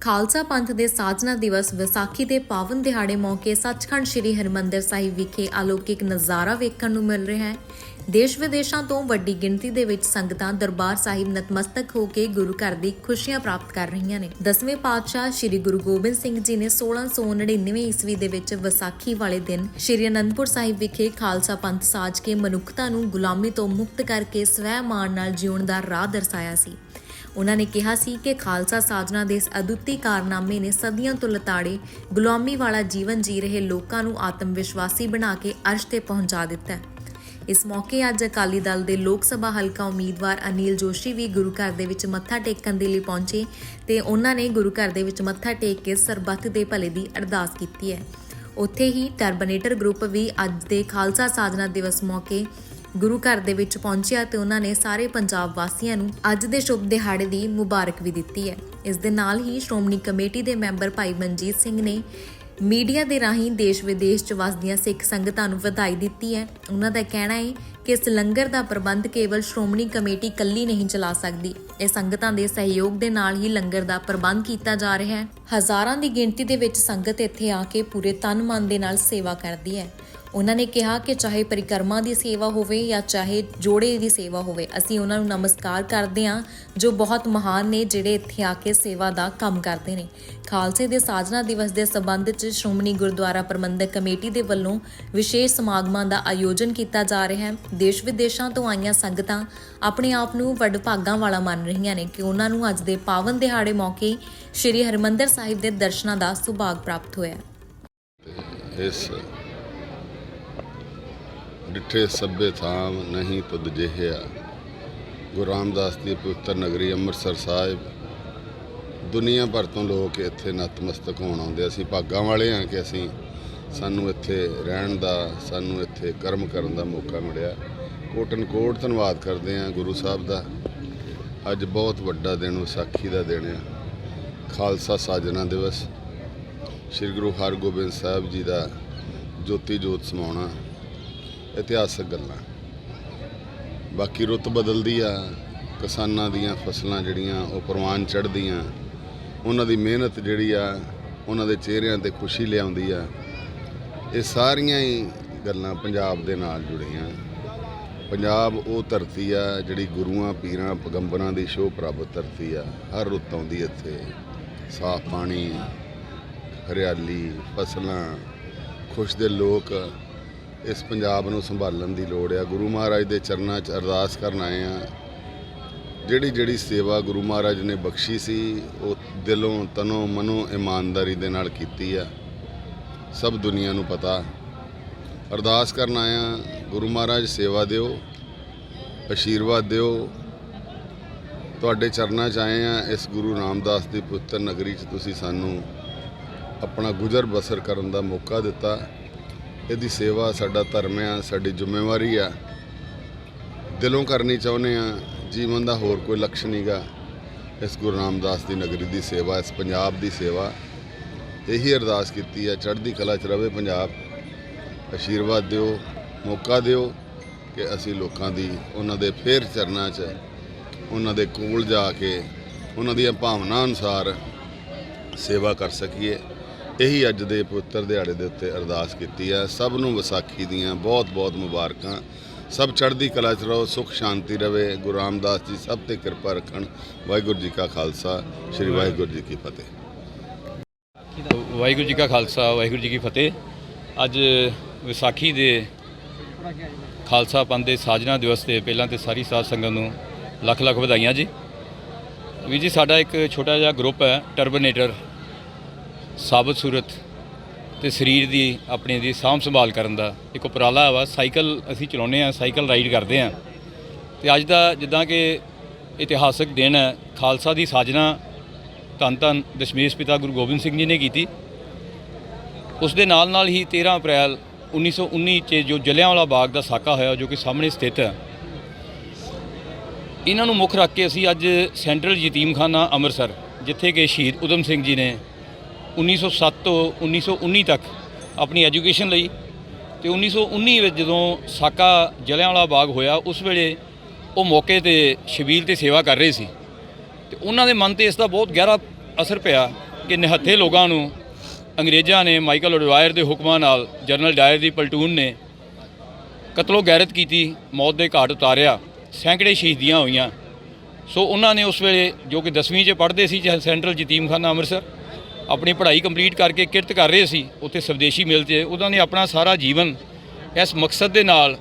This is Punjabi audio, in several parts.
ਖਾਲਸਾ ਪੰਥ ਦੇ ਸਾਜਨਾ ਦਿਵਸ ਵਿਸਾਖੀ ਦੇ ਪਾਵਨ ਦਿਹਾੜੇ ਮੌਕੇ ਸੱਚਖੰਡ ਸ੍ਰੀ ਹਰਿਮੰਦਰ ਸਾਹਿਬ ਵਿਖੇ ਅਲੌਕਿਕ ਨਜ਼ਾਰਾ ਵੇਖਣ ਨੂੰ ਮਿਲ ਰਿਹਾ ਹੈ। ਦੇਸ਼ ਵਿਦੇਸ਼ਾਂ ਤੋਂ ਵੱਡੀ ਗਿਣਤੀ ਦੇ ਵਿੱਚ ਸੰਗਤਾਂ ਦਰਬਾਰ ਸਾਹਿਬ ਨਤਮਸਤਕ ਹੋ ਕੇ ਗੁਰੂ ਘਰ ਦੀ ਖੁਸ਼ੀਆਂ ਪ੍ਰਾਪਤ ਕਰ ਰਹੀਆਂ ਨੇ। ਦਸਵੇਂ ਪਾਤਸ਼ਾਹ ਸ੍ਰੀ ਗੁਰੂ ਗੋਬਿੰਦ ਸਿੰਘ ਜੀ ਨੇ 1699 ਈਸਵੀ ਦੇ ਵਿੱਚ ਵਿਸਾਖੀ ਵਾਲੇ ਦਿਨ ਸ੍ਰੀ ਅਨੰਦਪੁਰ ਸਾਹਿਬ ਵਿਖੇ ਖਾਲਸਾ ਪੰਥ ਸਾਜ ਕੇ ਮਨੁੱਖਤਾ ਨੂੰ ਗੁਲਾਮੀ ਤੋਂ ਮੁਕਤ ਕਰਕੇ ਸਵੈ ਮਾਣ ਨਾਲ ਜਿਉਣ ਦਾ ਰਾਹ ਦਰਸਾਇਆ ਸੀ। ਉਹਨਾਂ ਨੇ ਕਿਹਾ ਸੀ ਕਿ ਖਾਲਸਾ ਸਾਜਨਾ ਦੇ ਇਸ ਅਦੁੱਤੀ ਕਾਰਨਾਮੇ ਨੇ ਸਦੀਆਂ ਤੋਂ ਲਤਾੜੇ, ਗੁਲਾਮੀ ਵਾਲਾ ਜੀਵਨ ਜੀ ਰਹੇ ਲੋਕਾਂ ਨੂੰ ਆਤਮ ਵਿਸ਼ਵਾਸੀ ਬਣਾ ਕੇ ਅਰਸ਼ ਤੇ ਪਹੁੰਚਾ ਦਿੱਤਾ ਹੈ। ਇਸ ਮੌਕੇ ਅੱਜ ਅਕਾਲੀ ਦਲ ਦੇ ਲੋਕ ਸਭਾ ਹਲਕਾ ਉਮੀਦਵਾਰ ਅਨੀਲ ਜੋਸ਼ੀ ਵੀ ਗੁਰੂ ਘਰ ਦੇ ਵਿੱਚ ਮੱਥਾ ਟੇਕਣ ਦੇ ਲਈ ਪਹੁੰਚੇ ਤੇ ਉਹਨਾਂ ਨੇ ਗੁਰੂ ਘਰ ਦੇ ਵਿੱਚ ਮੱਥਾ ਟੇਕ ਕੇ ਸਰਬੱਤ ਦੇ ਭਲੇ ਦੀ ਅਰਦਾਸ ਕੀਤੀ ਹੈ। ਉੱਥੇ ਹੀ ਟਰਬਨੇਟਰ ਗਰੁੱਪ ਵੀ ਅੱਜ ਦੇ ਖਾਲਸਾ ਸਾਜਨਾ ਦਿਵਸ ਮੌਕੇ ਗੁਰੂ ਘਰ ਦੇ ਵਿੱਚ ਪਹੁੰਚਿਆ ਤੇ ਉਹਨਾਂ ਨੇ ਸਾਰੇ ਪੰਜਾਬ ਵਾਸੀਆਂ ਨੂੰ ਅੱਜ ਦੇ ਸ਼ੁਭ ਦਿਹਾੜੇ ਦੀ ਮੁਬਾਰਕ ਵੀ ਦਿੱਤੀ ਹੈ। ਇਸ ਦੇ ਨਾਲ ਹੀ ਸ਼੍ਰੋਮਣੀ ਕਮੇਟੀ ਦੇ ਮੈਂਬਰ ਭਾਈ ਮਨਜੀਤ ਸਿੰਘ ਨੇ ਮੀਡੀਆ ਦੇ ਰਾਹੀਂ ਦੇਸ਼ ਵਿਦੇਸ਼ 'ਚ ਵਸਦੀਆਂ ਸਿੱਖ ਸੰਗਤਾਂ ਨੂੰ ਵਧਾਈ ਦਿੱਤੀ ਹੈ। ਉਹਨਾਂ ਦਾ ਕਹਿਣਾ ਹੈ ਕਿ ਇਸ ਲੰਗਰ ਦਾ ਪ੍ਰਬੰਧ ਕੇਵਲ ਸ਼੍ਰੋਮਣੀ ਕਮੇਟੀ ਇਕੱਲੀ ਨਹੀਂ ਚਲਾ ਸਕਦੀ। ਇਹ ਸੰਗਤਾਂ ਦੇ ਸਹਿਯੋਗ ਦੇ ਨਾਲ ਹੀ ਲੰਗਰ ਦਾ ਪ੍ਰਬੰਧ ਕੀਤਾ ਜਾ ਰਿਹਾ ਹੈ। ਹਜ਼ਾਰਾਂ ਦੀ ਗਿਣਤੀ ਦੇ ਵਿੱਚ ਸੰਗਤ ਇੱਥੇ ਆ ਕੇ ਪੂਰੇ ਤਨ ਮਨ ਦੇ ਨਾਲ ਸੇਵਾ ਕਰਦੀ ਹੈ। ਉਹਨਾਂ ਨੇ ਕਿਹਾ ਕਿ ਚਾਹੇ ਪਰਿਕਰਮਾ ਦੀ ਸੇਵਾ ਹੋਵੇ ਜਾਂ ਚਾਹੇ ਜੋੜੇ ਦੀ ਸੇਵਾ ਹੋਵੇ, ਅਸੀਂ ਉਹਨਾਂ ਨੂੰ ਨਮਸਕਾਰ ਕਰਦੇ ਹਾਂ, ਜੋ ਬਹੁਤ ਮਹਾਨ ਨੇ, ਜਿਹੜੇ ਇੱਥੇ ਆ ਕੇ ਸੇਵਾ ਦਾ ਕੰਮ ਕਰਦੇ ਨੇ। ਖਾਲਸੇ ਦੇ ਸਾਜਨਾ ਦਿਵਸ ਦੇ ਸਬੰਧ ਵਿੱਚ ਸ਼੍ਰੋਮਣੀ ਗੁਰਦੁਆਰਾ ਪ੍ਰਬੰਧਕ ਕਮੇਟੀ ਦੇ ਵੱਲੋਂ ਵਿਸ਼ੇਸ਼ ਸਮਾਗਮਾਂ ਦਾ ਆਯੋਜਨ ਕੀਤਾ ਜਾ ਰਿਹਾ ਹੈ। ਦੇਸ਼ ਵਿਦੇਸ਼ਾਂ ਤੋਂ ਆਈਆਂ ਸੰਗਤਾਂ ਆਪਣੇ ਆਪ ਨੂੰ ਵੱਡ ਭਾਗਾਂ ਵਾਲਾ ਮੰਨ ਰਹੀਆਂ ਨੇ ਕਿ ਉਹਨਾਂ ਨੂੰ ਅੱਜ ਦੇ ਪਾਵਨ ਦਿਹਾੜੇ ਮੌਕੇ ਸ੍ਰੀ ਹਰਿਮੰਦਰ ਸਾਹਿਬ ਦੇ ਦਰਸ਼ਨਾਂ ਦਾ ਸੁਭਾਗ ਪ੍ਰਾਪਤ ਹੋਇਆ ਇਸ ਡਿੱਠੇ ਸਭੇ ਥਾਮ ਨਹੀਂ ਤੁਧ ਜਿਹਿਆ ਗੁਰੂ ਰਾਮਦਾਸ ਦੀ ਪਵਿੱਤਰ ਨਗਰੀ ਅੰਮ੍ਰਿਤਸਰ ਸਾਹਿਬ। ਦੁਨੀਆ ਭਰ ਤੋਂ ਲੋਕ ਇੱਥੇ ਨਤਮਸਤਕ ਹੋਣ ਆਉਂਦੇ ਅਸੀਂ ਭਾਗਾਂ ਵਾਲੇ ਹਾਂ ਕਿ ਅਸੀਂ ਸਾਨੂੰ ਇੱਥੇ ਰਹਿਣ ਦਾ, ਸਾਨੂੰ ਇੱਥੇ ਕਰਮ ਕਰਨ ਦਾ ਮੌਕਾ ਮਿਲਿਆ। ਕੋਟਨ ਕੋਟ ਧੰਨਵਾਦ ਕਰਦੇ ਹਾਂ ਗੁਰੂ ਸਾਹਿਬ ਦਾ। ਅੱਜ ਬਹੁਤ ਵੱਡਾ ਦਿਨ ਵਿਸਾਖੀ ਦਾ ਦਿਨ ਹੈ ਖਾਲਸਾ ਸਾਜਨਾ ਦਿਵਸ। ਸ੍ਰੀ ਗੁਰੂ ਹਰਗੋਬਿੰਦ ਸਾਹਿਬ ਜੀ ਦਾ ਜੋਤੀ ਜੋਤ ਸਮਾਉਣਾ। ਇਤਿਹਾਸਕ ਗੱਲਾਂ। ਬਾਕੀ ਰੁੱਤ ਬਦਲਦੀ ਆ, ਕਿਸਾਨਾਂ ਦੀਆਂ ਫਸਲਾਂ ਜਿਹੜੀਆਂ, ਉਹ ਪ੍ਰਵਾਨ ਚੜ੍ਹਦੀਆਂ। ਉਹਨਾਂ ਦੀ ਮਿਹਨਤ ਜਿਹੜੀ ਆ, ਉਹਨਾਂ ਦੇ ਚਿਹਰਿਆਂ ਤੇ ਖੁਸ਼ੀ ਲਿਆਉਂਦੀ ਆ। ਇਹ ਸਾਰੀਆਂ ਹੀ ਗੱਲਾਂ ਪੰਜਾਬ ਦੇ ਨਾਲ ਜੁੜੀਆਂ। ਪੰਜਾਬ ਉਹ ਧਰਤੀ ਆ, ਜਿਹੜੀ ਗੁਰੂਆਂ, ਪੀਰਾਂ, ਪੈਗੰਬਰਾਂ ਦੀ ਸ਼ੋਭ ਪ੍ਰਾਪਤ ਧਰਤੀ ਆ। ਹਰ ਰੁੱਤ ਆਉਂਦੀ ਇੱਥੇ। ਸਾਫ਼ ਪਾਣੀ, ਹਰਿਆਲੀ, ਫਸਲਾਂ, ਖੁਸ਼ ਦੇ ਲੋਕ ਇਸ ਪੰਜਾਬ ਨੂੰ ਸੰਭਾਲਣ ਦੀ ਲੋੜ ਆ। ਗੁਰੂ ਮਹਾਰਾਜ ਦੇ ਚਰਨਾਂ 'ਚ ਅਰਦਾਸ ਕਰਨ ਆਏ ਆ। ਜਿਹੜੀ ਜਿਹੜੀ ਸੇਵਾ ਗੁਰੂ ਮਹਾਰਾਜ ਨੇ ਬਖਸ਼ੀ ਸੀ, ਉਹ ਦਿਲੋਂ, ਤਨੋਂ, ਮਨੋਂ, ਇਮਾਨਦਾਰੀ ਦੇ ਨਾਲ ਕੀਤੀ ਆ। ਸਭ ਦੁਨੀਆ ਨੂੰ ਪਤਾ। ਅਰਦਾਸ ਕਰਨ ਆਇਆ ਗੁਰੂ ਮਹਾਰਾਜ ਸੇਵਾ ਦਿਓ ਅਸ਼ੀਰਵਾਦ ਦਿਓ। ਤੁਹਾਡੇ ਚਰਨਾਂ 'ਚ ਆਏ ਆ। ਇਸ ਗੁਰੂ ਰਾਮਦਾਸ ਦੀ ਪੁੱਤਰ ਨਗਰੀ 'ਚ ਤੁਸੀਂ ਸਾਨੂੰ ਆਪਣਾ ਗੁਜ਼ਰ ਬਸਰ ਕਰਨ ਦਾ ਮੌਕਾ ਦਿੱਤਾ। ਇਹਦੀ ਸੇਵਾ, ਸਾਡਾ ਧਰਮ ਆ, ਸਾਡੀ ਜ਼ਿੰਮੇਵਾਰੀ ਆ। ਦਿਲੋਂ ਕਰਨੀ ਚਾਹੁੰਦੇ ਆ, ਜੀਵਨ ਦਾ ਹੋਰ ਕੋਈ ਲਕਸ਼ ਨਹੀਂਗਾ ਇਸ ਗੁਰੂ ਰਾਮਦਾਸ ਦੀ ਨਗਰੀ ਦੀ ਸੇਵਾ, ਇਸ ਪੰਜਾਬ ਦੀ ਸੇਵਾ। ਇਹੀ ਅਰਦਾਸ ਕੀਤੀ ਆ, ਚੜ੍ਹਦੀ ਕਲਾ 'ਚ ਰਵੇ ਪੰਜਾਬ। ਅਸ਼ੀਰਵਾਦ ਦਿਓ, ਮੌਕਾ ਦਿਓ ਕਿ ਅਸੀਂ ਲੋਕਾਂ ਦੀ, ਉਹਨਾਂ ਦੇ ਫੇਰ ਚਰਨਾਂ 'ਚ, ਉਹਨਾਂ ਦੇ ਕੋਲ ਜਾ ਕੇ, ਉਹਨਾਂ ਦੀਆਂ ਭਾਵਨਾ ਅਨੁਸਾਰ ਸੇਵਾ ਕਰ ਸਕੀਏ। ਇਹੀ ਅੱਜ ਦੇ ਪਵਿੱਤਰ ਦਿਹਾੜੇ ਦੇ ਉੱਤੇ ਅਰਦਾਸ ਕੀਤੀ ਹੈ ਸਭ ਨੂੰ ਵਿਸਾਖੀ ਦੀਆਂ ਬਹੁਤ-ਬਹੁਤ ਮੁਬਾਰਕਾਂ। ਸਭ ਚੜ੍ਹਦੀ ਕਲਾ 'ਚ ਰਹੋ, ਸੁਖ ਸ਼ਾਂਤੀ ਰਵੇ। ਗੁਰੂ ਰਾਮਦਾਸ ਜੀ ਸਭ ਤੇ ਕਿਰਪਾ ਰੱਖਣ। ਵਾਹਿਗੁਰੂ ਜੀ ਕਾ ਖਾਲਸਾ, ਸ੍ਰੀ ਵਾਹਿਗੁਰੂ ਜੀ ਕੀ ਫਤਿਹ। ਵਾਹਿਗੁਰੂ ਜੀ ਕਾ ਖਾਲਸਾ, ਵਾਹਿਗੁਰੂ ਜੀ ਕੀ ਫਤਿਹ। ਅੱਜ ਵਿਸਾਖੀ ਦੇ ਖਾਲਸਾ ਪੰਥ ਦੇ ਸਾਜਨਾ ਦਿਵਸ ਤੇ ਪਹਿਲਾਂ ਤੇ ਸਾਰੀ ਸਾਧ ਸੰਗਤ ਨੂੰ ਲੱਖ ਲੱਖ ਵਧਾਈਆਂ ਜੀ। ਵੀ ਜੀ, ਸਾਡਾ ਇੱਕ ਛੋਟਾ ਜਿਹਾ ਗਰੁੱਪ ਹੈ ਟਰਬਨੇਟਰ ਸਾਬਤ ਸੂਰਤ ਤੇ ਸਰੀਰ ਦੀ ਆਪਣੇ ਦੀ ਸਾਂਭ ਸੰਭਾਲ ਕਰਨ ਦਾ ਇੱਕ ਉਪਰਾਲਾ ਵਾ। ਸਾਈਕਲ ਅਸੀਂ ਚਲਾਉਂਦੇ ਆ ਸਾਈਕਲ ਰਾਈਡ ਕਰਦੇ ਆ ਤੇ ਅੱਜ ਦਾ ਜਿੱਦਾਂ ਕਿ ਇਤਿਹਾਸਕ ਦਿਨ ਹੈ, ਖਾਲਸਾ ਦੀ ਸਾਜਨਾ ਧੰਨ ਧੰਨ ਦਸ਼ਮੇਸ਼ ਪਿਤਾ ਗੁਰੂ ਗੋਬਿੰਦ ਸਿੰਘ ਜੀ ਨੇ ਕੀਤੀ। ਉਸ ਦੇ ਨਾਲ ਨਾਲ ਹੀ 13 ਅਪ੍ਰੈਲ 1919 ਚ ਜੋ ਜਲਿਆਂਵਾਲਾ ਬਾਗ ਦਾ ਸਾਕਾ ਹੋਇਆ, ਜੋ ਕਿ ਸਾਹਮਣੇ ਸਥਿਤ ਹੈ। ਇਹਨਾਂ ਨੂੰ ਮੁੱਖ ਰੱਖ ਕੇ ਅਸੀਂ ਅੱਜ ਸੈਂਟਰਲ ਯਤੀਮਖਾਨਾ ਅੰਮ੍ਰਿਤਸਰ, ਜਿੱਥੇ ਕਿ ਸ਼ਹੀਦ ਉਦਮ ਸਿੰਘ ਜੀ ਨੇ 1907 ਤੋਂ 1919 ਤੱਕ ਆਪਣੀ ਐਜੂਕੇਸ਼ਨ ਲਈ ਤੇ 1919 ਵਿੱਚ ਜਦੋਂ ਸਾਕਾ ਜਲਿਆਂਵਾਲਾ ਬਾਗ ਹੋਇਆ, ਉਸ ਵੇਲੇ ਉਹ ਮੌਕੇ ਤੇ ਸ਼ਬੀਲ ਤੇ ਸੇਵਾ ਕਰ ਰਹੇ ਸੀ। ਤੇ ਉਹਨਾਂ ਦੇ ਮਨ ਤੇ ਇਸ ਦਾ ਬਹੁਤ ਗਹਿਰਾ ਅਸਰ ਪਿਆ ਕਿ ਨਿਹੱਥੇ ਲੋਕਾਂ ਨੂੰ ਅੰਗਰੇਜ਼ਾਂ ਨੇ ਮਾਈਕਲ ਓਡਵਾਇਰ ਦੇ ਹੁਕਮਾਂ ਨਾਲ ਜਨਰਲ ਡਾਇਰ ਦੀ ਪਲਟੂਨ ਨੇ ਕਤਲੋ ਗੈਰਤ ਕੀਤੀ, ਮੌਤ ਦੇ ਘਾਟ ਉਤਾਰਿਆ, ਸੈਂਕੜੇ ਸ਼ਹੀਦੀਆਂ ਹੋਈਆਂ। ਸੋ ਉਹਨਾਂ ਨੇ ਉਸ ਵੇਲੇ ਜੋ ਕਿ 10ਵੀਂ 'ਚ ਪੜ੍ਹਦੇ ਸੀ, ਚਾਹੇ ਸੈਂਟਰਲ ਯਤੀਮਖਾਨਾ ਅੰਮ੍ਰਿਤਸਰ ਆਪਣੀ ਪੜ੍ਹਾਈ ਕੰਪਲੀਟ ਕਰਕੇ ਕਿਰਤ ਕਰ ਰਹੇ ਸੀ, ਉੱਥੇ ਸਵਦੇਸ਼ੀ ਮਿਲ 'ਚ ਉਹਨਾਂ ਨੇ ਆਪਣਾ ਸਾਰਾ ਜੀਵਨ ਇਸ ਮਕਸਦ ਦੇ ਨਾਲ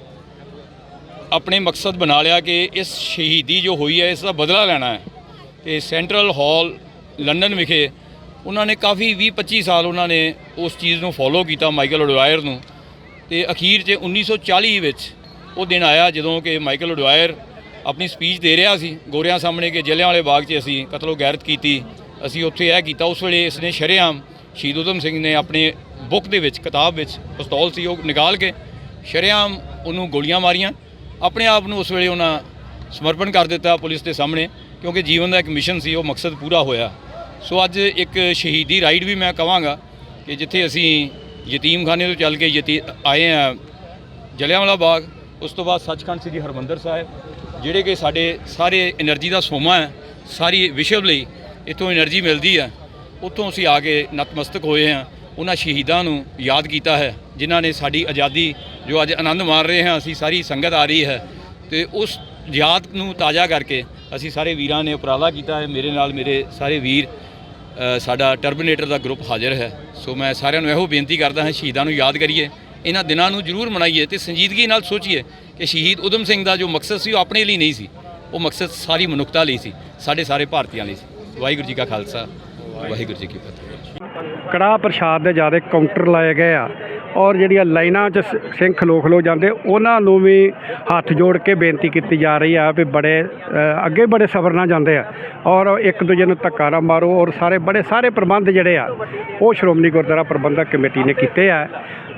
ਆਪਣੇ ਮਕਸਦ ਬਣਾ ਲਿਆ ਕਿ ਇਸ ਸ਼ਹੀਦੀ ਜੋ ਹੋਈ ਹੈ, ਇਸ ਦਾ ਬਦਲਾ ਲੈਣਾ ਹੈ। ਤੇ ਸੈਂਟਰਲ ਹਾਲ ਲੰਡਨ ਵਿਖੇ ਉਹਨਾਂ ਨੇ ਕਾਫੀ 20 25 ਸਾਲ ਉਹਨਾਂ ਨੇ ਉਸ ਚੀਜ਼ ਨੂੰ ਫੋਲੋ ਕੀਤਾ, ਮਾਈਕਲ ਉਡਵਾਇਰ ਨੂੰ। ਤੇ ਅਖੀਰ 'ਚ 1940 ਵਿੱਚ ਉਹ ਦਿਨ ਆਇਆ ਜਦੋਂ ਕਿ ਮਾਈਕਲ ਉਡਵਾਇਰ ਆਪਣੀ ਸਪੀਚ ਦੇ ਰਿਹਾ ਸੀ, ਗੋਰਿਆਂ ਸਾਹਮਣੇ ਕਿ ਜਲਿਆਂਵਾਲੇ ਬਾਗ 'ਚ ਅਸੀਂ ਕਤਲੋ ਗੈਰਤ ਕੀਤੀ। ਅਸੀਂ ਉੱਥੇ ਇਹ ਕੀਤਾ, ਉਸ ਵੇਲੇ ਇਸਨੇ ਸ਼ਰੇਆਮ ਸ਼ਹੀਦ ਊਧਮ ਸਿੰਘ ਨੇ ਆਪਣੇ ਬੁੱਕ ਦੇ ਵਿੱਚ, ਕਿਤਾਬ ਵਿੱਚ ਪਿਸਤੌਲ ਸੀ, ਉਹ ਨਿਕਾਲ ਕੇ ਸ਼ਰੇਆਮ ਉਹਨੂੰ ਗੋਲੀਆਂ ਮਾਰੀਆਂ। ਆਪਣੇ ਆਪ ਨੂੰ ਉਸ ਵੇਲੇ ਉਹਨਾਂ ਸਮਰਪਣ ਕਰ ਦਿੱਤਾ ਪੁਲਿਸ ਦੇ ਸਾਹਮਣੇ, ਕਿਉਂਕਿ ਜੀਵਨ ਦਾ ਇੱਕ ਮਿਸ਼ਨ ਸੀ, ਉਹ ਮਕਸਦ ਪੂਰਾ ਹੋਇਆ। ਸੋ ਅੱਜ ਇੱਕ ਸ਼ਹੀਦੀ ਰਾਈਡ ਵੀ ਮੈਂ ਕਵਾਂਗਾ ਕਿ ਜਿੱਥੇ ਅਸੀਂ ਯਤੀਮਖਾਨੇ ਤੋਂ ਚੱਲ ਕੇ ਯਤੀ, ਆਏ ਆ ਜਲਿਆਂਵਾਲਾ ਬਾਗ, ਉਸ ਤੋਂ ਬਾਅਦ ਸੱਚਖੰਡ ਸ੍ਰੀ ਹਰਮੰਦਰ ਸਾਹਿਬ ਜਿਹੜੇ ਕਿ ਸਾਡੇ ਸਾਰੇ એનર્ਜੀ ਦਾ ਸੋਮਾ ਹੈ, ਸਾਰੀ ਵਿਸ਼ਵ ਲਈ ਇਥੋਂ એનર્ਜੀ ਮਿਲਦੀ ਹੈ, ਉਥੋਂ ਅਸੀਂ ਆ ਕੇ ਨਤਮਸਤਕ ਹੋਏ ਹਾਂ, ਉਹਨਾਂ ਸ਼ਹੀਦਾਂ ਨੂੰ ਯਾਦ ਕੀਤਾ ਹੈ, ਜਿਨ੍ਹਾਂ ਨੇ ਸਾਡੀ ਆਜ਼ਾਦੀ ਜੋ ਅੱਜ ਆਨੰਦ ਮਾਣ ਰਹੇ ਹਾਂ, ਅਸੀਂ ਸਾਰੀ ਸੰਗਤ ਆ ਰਹੀ ਹੈ, ਤੇ ਉਸ ਯਾਦ ਨੂੰ ਤਾਜ਼ਾ ਕਰਕੇ ਅਸੀਂ ਸਾਰੇ ਵੀਰਾਂ ਨੇ ਉਪਰਾਲਾ ਕੀਤਾ ਹੈ, ਮੇਰੇ ਨਾਲ ਮੇਰੇ ਸਾਰੇ ਵੀਰ ਸਾਡਾ ਟਰਬੀਨੇਟਰ ਦਾ ਗਰੁੱਪ ਹਾਜ਼ਰ ਹੈ, ਸੋ ਮੈਂ ਸਾਰਿਆਂ ਨੂੰ ਇਹੋ ਬੇਨਤੀ ਕਰਦਾ ਹਾਂ, ਸ਼ਹੀਦਾਂ ਨੂੰ ਯਾਦ ਕਰੀਏ ਇਹਨਾਂ ਦਿਨਾਂ ਨੂੰ ਜ਼ਰੂਰ ਮਨਾਈਏ ਤੇ ਸੰਜੀਦਗੀ ਨਾਲ ਸੋਚੀਏ ਕਿ ਸ਼ਹੀਦ ਉਦਮ ਸਿੰਘ ਦਾ ਜੋ ਮਕਸਦ ਸੀ ਉਹ ਆਪਣੇ ਲਈ ਨਹੀਂ ਸੀ, ਉਹ ਮਕਸਦ ਸਾਰੀ ਮਨੁੱਖਤਾ ਲਈ ਸੀ, ਸਾਡੇ ਸਾਰੇ ਭਾਰਤੀਆਂ ਲਈ ਸੀ। ਵਾਹਿਗੁਰੂ ਜੀ ਕਾ ਖਾਲਸਾ, ਵਾਹਿਗੁਰੂ ਜੀ ਕੀ ਫਤਿਹ। ਕੜਾਹ ਪ੍ਰਸ਼ਾਦ ਦੇ ਜ਼ਿਆਦਾ ਕਾਊਂਟਰ ਲਾਏ ਗਏ ਆ ਔਰ ਜਿਹੜੀਆਂ ਲਾਈਨਾਂ 'ਚ ਸ- ਸਿੰਘ ਖਲੋ ਖਲੋ ਜਾਂਦੇ, ਉਹਨਾਂ ਨੂੰ ਵੀ ਹੱਥ ਜੋੜ ਕੇ ਬੇਨਤੀ ਕੀਤੀ ਜਾ ਰਹੀ ਆ ਵੀ ਬੜੇ ਅੱਗੇ ਬੜੇ ਸਬਰ ਨਾਲ ਜਾਂਦੇ ਆ ਔਰ ਇੱਕ ਦੂਜੇ ਨੂੰ ਧੱਕਾ ਨਾ ਮਾਰੋ ਔਰ ਸਾਰੇ ਬੜੇ ਸਾਰੇ ਪ੍ਰਬੰਧ ਜਿਹੜੇ ਆ, ਉਹ ਸ਼੍ਰੋਮਣੀ ਗੁਰਦੁਆਰਾ ਪ੍ਰਬੰਧਕ ਕਮੇਟੀ ਨੇ ਕੀਤੇ ਆ।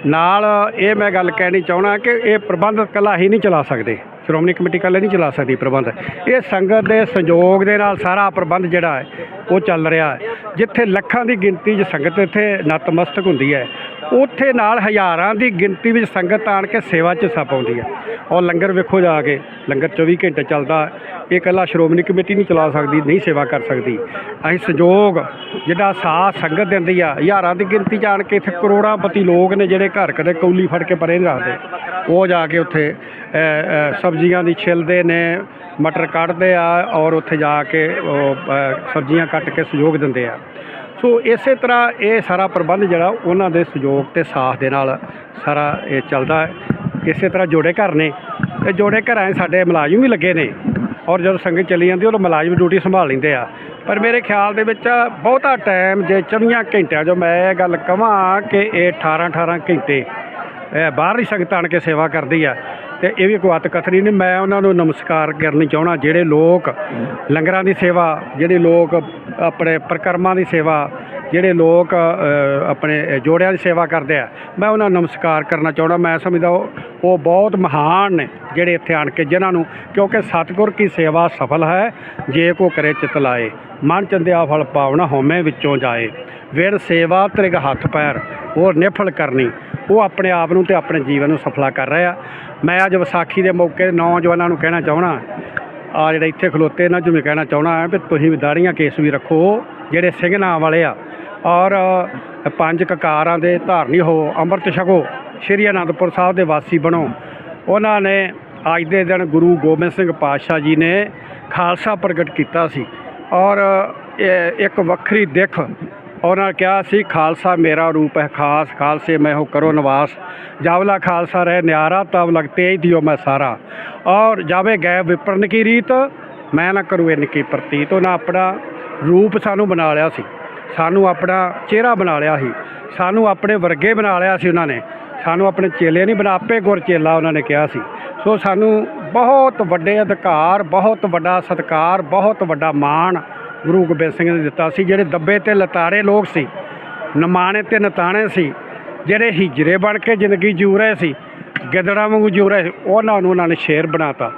ਨਾਲ ਇਹ ਮੈਂ ਗੱਲ ਕਹਿਣੀ ਚਾਹਣਾ ਕਿ ਇਹ ਪ੍ਰਬੰਧ ਇਕੱਲਾ ਹੀ ਨਹੀਂ ਚਲਾ ਸਕਦੇ। ਸ਼੍ਰੋਮਣੀ ਕਮੇਟੀ ਇਕੱਲੇ ਨਹੀਂ ਚਲਾ ਸਕਦੀ ਪ੍ਰਬੰਧ। ਇਹ ਸੰਗਤ ਦੇ ਸੰਯੋਗ ਦੇ ਨਾਲ ਸਾਰਾ ਪ੍ਰਬੰਧ ਜਿਹੜਾ ਹੈ, ਉਹ ਚੱਲ ਰਿਹਾ ਹੈ। ਜਿੱਥੇ ਲੱਖਾਂ ਦੀ ਗਿਣਤੀ 'ਚ ਸੰਗਤ ਇੱਥੇ ਨਤਮਸਤਕ ਹੁੰਦੀ ਹੈ ਉੱਥੇ ਨਾਲ ਹਜ਼ਾਰਾਂ ਦੀ ਗਿਣਤੀ ਵਿੱਚ ਸੰਗਤ ਆਣ ਕੇ ਸੇਵਾ 'ਚ ਹਿੱਸਾ ਪਾਉਂਦੀ ਹੈ। ਔਰ ਲੰਗਰ ਵੇਖੋ ਜਾ ਕੇ, ਲੰਗਰ 24 ਘੰਟੇ ਚੱਲਦਾ, ਇਹ ਇਕੱਲਾ ਸ਼੍ਰੋਮਣੀ ਕਮੇਟੀ ਨਹੀਂ ਚਲਾ ਸਕਦੀ, ਨਹੀਂ ਸੇਵਾ ਕਰ ਸਕਦੀ। ਅਸੀਂ ਸੰਯੋਗ ਜਿਹੜਾ ਸਾਥ ਸੰਗਤ ਦਿੰਦੀ ਆ, ਹਜ਼ਾਰਾਂ ਦੀ ਗਿਣਤੀ 'ਚ ਆਣ ਕੇ ਇੱਥੇ ਕਰੋੜਾਂ ਪਤੀ ਲੋਕ ਨੇ ਜਿਹੜੇ ਘਰ ਕਦੇ ਕੌਲੀ ਫੜ ਕੇ ਪਰੇ ਨਹੀਂ ਰੱਖਦੇ। ਉਹ ਜਾ ਕੇ ਉੱਥੇ ਸਬਜ਼ੀਆਂ ਦੀ ਛਿਲਦੇ ਨੇ, ਮਟਰ ਕੱਢਦੇ ਆ ਔਰ ਉੱਥੇ ਜਾ ਕੇ ਉਹ ਸਬਜ਼ੀਆਂ ਕੱਟ ਕੇ ਸਹਿਯੋਗ ਦਿੰਦੇ ਆ। ਸੋ ਇਸੇ ਤਰ੍ਹਾਂ ਇਹ ਸਾਰਾ ਪ੍ਰਬੰਧ ਜਿਹੜਾ ਉਹਨਾਂ ਦੇ ਸਹਿਯੋਗ ਤੇ ਸਾਥ ਦੇ ਨਾਲ ਸਾਰਾ ਇਹ ਚੱਲਦਾ ਹੈ। ਇਸੇ ਤਰ੍ਹਾਂ ਜੋੜੇ ਘਰ ਨੇ। ਤੇ ਜੋੜੇ ਘਰਾਂ 'ਚ ਸਾਡੇ ਮੁਲਾਜ਼ਮ ਵੀ ਲੱਗੇ ਨੇ। ਔਰ ਜਦੋਂ ਸੰਗਤ ਚਲੀ ਜਾਂਦੀ ਉਹ ਮੁਲਾਜ਼ਮ ਡਿਊਟੀ ਸੰਭਾਲ ਲੈਂਦੇ ਆ। ਪਰ ਮੇਰੇ ਖਿਆਲ ਦੇ ਵਿੱਚ ਬਹੁਤਾ ਟਾਈਮ ਜੇ 24 ਘੰਟਿਆਂ ਜੋ ਮੈਂ ਇਹ ਗੱਲ ਕਹਾਂ ਕਿ ਇਹ 18 18 ਘੰਟੇ ਬਾਹਰਲੀ ਸੰਗਤ ਆਣ ਕੇ ਸੇਵਾ ਕਰਦੀ ਆ। ਤੇ ਇਹ ਵੀ ਕੋਈ ਅੱਤ ਕਥਰੀ ਨਹੀਂ, ਮੈਂ ਉਹਨਾਂ ਨੂੰ ਨਮਸਕਾਰ ਕਰਨੀ ਚਾਹਣਾ ਜਿਹੜੇ ਲੋਕ ਲੰਗਰਾਂ ਦੀ ਸੇਵਾ, ਜਿਹੜੇ ਲੋਕ ਆਪਣੇ ਪ੍ਰਕਰਮਾਂ ਦੀ ਸੇਵਾ, ਜਿਹੜੇ ਲੋਕ ਆਪਣੇ ਜੋੜਿਆਂ ਦੀ ਸੇਵਾ ਕਰਦੇ ਆ, ਮੈਂ ਉਹਨਾਂ ਨੂੰ ਨਮਸਕਾਰ ਕਰਨਾ ਚਾਹਣਾ ਮੈਂ ਸਮਝਦਾ ਉਹ ਬਹੁਤ ਮਹਾਨ ਨੇ ਜਿਹੜੇ ਇੱਥੇ ਆਣ ਕੇ ਜਿਨ੍ਹਾਂ ਨੂੰ, ਕਿਉਂਕਿ ਸਤਿਗੁਰ ਕੀ ਸੇਵਾ ਸਫਲ ਹੈ, ਜੇ ਕੋ ਕਰੇ ਚਿਤ ਲਾਏ, ਮਨ ਚੰਦਿਆ ਫਲ ਪਾਵਣਾ ਹਉਮੈ ਵਿੱਚੋਂ ਜਾਏ, ਵਿਣ ਸੇਵਾ ਤ੍ਰਿਗ ਹੱਥ ਪੈਰ, ਉਹ ਨਿਫਲ ਕਰਨੀ। ਉਹ ਆਪਣੇ ਆਪ ਨੂੰ ਤੇ ਆਪਣੇ ਜੀਵਨ ਨੂੰ ਸਫਲਾ ਕਰ ਰਹੇ ਆ। ਮੈਂ ਅੱਜ ਵਿਸਾਖੀ ਦੇ ਮੌਕੇ ਨੌਜਵਾਨਾਂ ਨੂੰ ਕਹਿਣਾ ਚਾਹਣਾ ਆ ਜਿਹੜੇ ਇੱਥੇ ਖਲੋਤੇ ਇਹਨਾਂ ਨੂੰ ਵੀ ਕਹਿਣਾ ਚਾਹਣਾ ਹੈ ਵੀ ਤੁਸੀਂ ਵੀ ਦਾੜੀਆਂ ਕੇਸ ਵੀ ਰੱਖੋ, ਜਿਹੜੇ ਸਿੰਘ ਨਾਂ ਵਾਲੇ ਆ। ਔਰ ਪੰਜ ਕਕਾਰਾਂ ਦੇ ਧਾਰਨੀ ਹੋ, ਅੰਮ੍ਰਿਤ ਛਕੋ, ਸ਼੍ਰੀ ਅਨੰਦਪੁਰ ਸਾਹਿਬ ਦੇ ਵਾਸੀ ਬਣੋ। ਉਹਨਾਂ ਨੇ ਅੱਜ ਦੇ ਦਿਨ ਗੁਰੂ ਗੋਬਿੰਦ ਸਿੰਘ ਪਾਤਸ਼ਾਹ ਜੀ ਨੇ ਖਾਲਸਾ ਪ੍ਰਗਟ ਕੀਤਾ ਸੀ। ਔਰ ਇਹ ਇੱਕ ਵੱਖਰੀ ਦਿੱਖ ਉਹਨਾਂ ਕਿਹਾ ਸੀ, ਖਾਲਸਾ ਮੇਰਾ ਰੂਪ ਹੈ ਖਾਸ, ਖਾਲਸੇ ਮੈਂ ਹੋ ਕਰੋ ਨਿਵਾਸ। ਜਾਵਲਾ ਖਾਲਸਾ ਰਹਿ ਨਿਆਰਾ ਤਬ ਲਗਤੇ ਦਿਓ ਮੈਂ ਸਾਰਾ। ਔਰ ਜਾਵੇ ਗਏ ਵਿਪਰਨ ਕੀ ਰੀਤ, ਮੈਂ ਨਾ ਕਰੂ ਇਨ ਕੀ ਪ੍ਰਤੀਤ। ਉਹਨਾਂ ਆਪਣਾ ਰੂਪ ਸਾਨੂੰ ਬਣਾ ਲਿਆ ਸੀ। ਸਾਨੂੰ ਆਪਣਾ ਚਿਹਰਾ ਬਣਾ ਲਿਆ ਸੀ। ਸਾਨੂੰ ਆਪਣੇ ਵਰਗੇ ਬਣਾ ਲਿਆ ਸੀ ਉਹਨਾਂ ਨੇ। ਸਾਨੂੰ ਆਪਣੇ ਚੇਲੇ ਨਹੀਂ ਬਣਾ, ਆਪੇ ਗੁਰ ਚੇਲਾ ਉਹਨਾਂ ਨੇ ਕਿਹਾ ਸੀ। ਸੋ ਸਾਨੂੰ ਬਹੁਤ ਵੱਡੇ ਅਧਿਕਾਰ, ਬਹੁਤ ਵੱਡਾ ਸਤਿਕਾਰ, ਬਹੁਤ ਵੱਡਾ ਮਾਣ ਗੁਰੂ ਗੋਬਿੰਦ ਸਿੰਘ ਨੇ ਦਿੱਤਾ ਸੀ, ਜਿਹੜੇ ਦੱਬੇ ਤੇ ਲਤਾੜੇ ਲੋਕ ਸੀ, ਨਮਾਣੇ ਤੇ ਨਤਾਣੇ ਸੀ, ਜਿਹੜੇ ਹਿਜਰੇ ਬਣ ਕੇ ਜ਼ਿੰਦਗੀ ਜੂ ਰਹੇ ਸੀ, ਗਿੱਦੜਾਂ ਵਾਂਗੂ ਜੂ ਰਹੇ ਸੀ, ਉਹਨਾਂ ਨੂੰ ਉਹਨਾਂ ਨੇ ਸ਼ੇਰ ਬਣਾਤਾ